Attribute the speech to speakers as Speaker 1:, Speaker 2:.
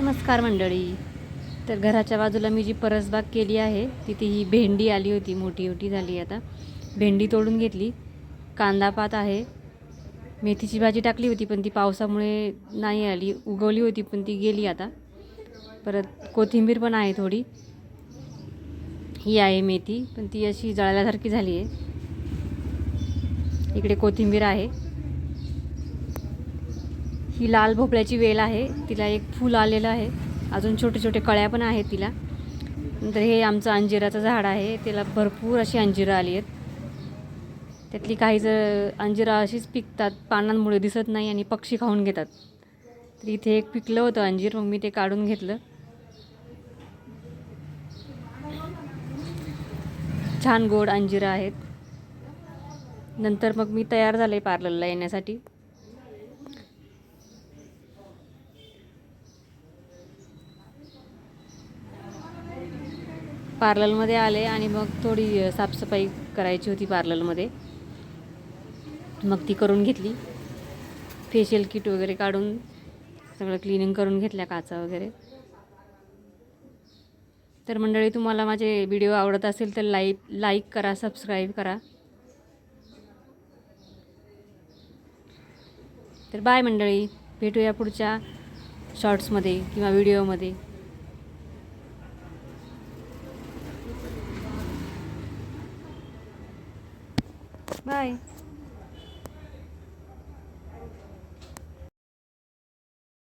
Speaker 1: नमस्कार मंडळी. तर घराच्या बाजूला मी जी परसबाग केली आहे तिथे ही भेंडी आली होती मोठी मोठी झाली आता. भेंडी तोडून घेतली. कांदा पात आहे. मेथीची भाजी टाकली होती पण ती पावसामुळे नाही आली. उगवली होती पण ती गेली आता. परत कोथिंबीर पण आहे थोडी. ही आहे मेथी पण ती अशी जळाल्यासारखी झाली आहे. इकडे कोथिंबीर आहे. ही लाल भोपळ्याची वेल आहे. तिला एक फूल आलेलं आहे. अजून छोटे छोटे कळ्या पण आहेत तिला. नंतर हे आमचं अंजिराचं झाड आहे. त्याला भरपूर अशी अंजिरं आली आहेत. त्यातली काही जर अंजिरा अशीच पिकतात पानांमुळे दिसत नाही आणि पक्षी खाऊन घेतात. तर इथे एक पिकलं होतं अंजीर मग मी ते काढून घेतलं. छान गोड अंजिरं आहेत. नंतर मग मी तयार झाले पार्लरला येण्यासाठी. पार्लरमध्ये आले आणि मग थोडी साफसफाई करायची होती पार्लरमध्ये. मग ती करून घेतली. फेशियल किट वगैरे काढून सगळं क्लिनिंग करून घेतल्या काचा वगैरे. तर मंडळी तुम्हाला माझे व्हिडिओ आवडत असेल तर लाईक लाईक करा सबस्क्राईब करा. तर बाय मंडळी भेटूया पुढच्या शॉर्ट्समध्ये किंवा व्हिडिओमध्ये. बाय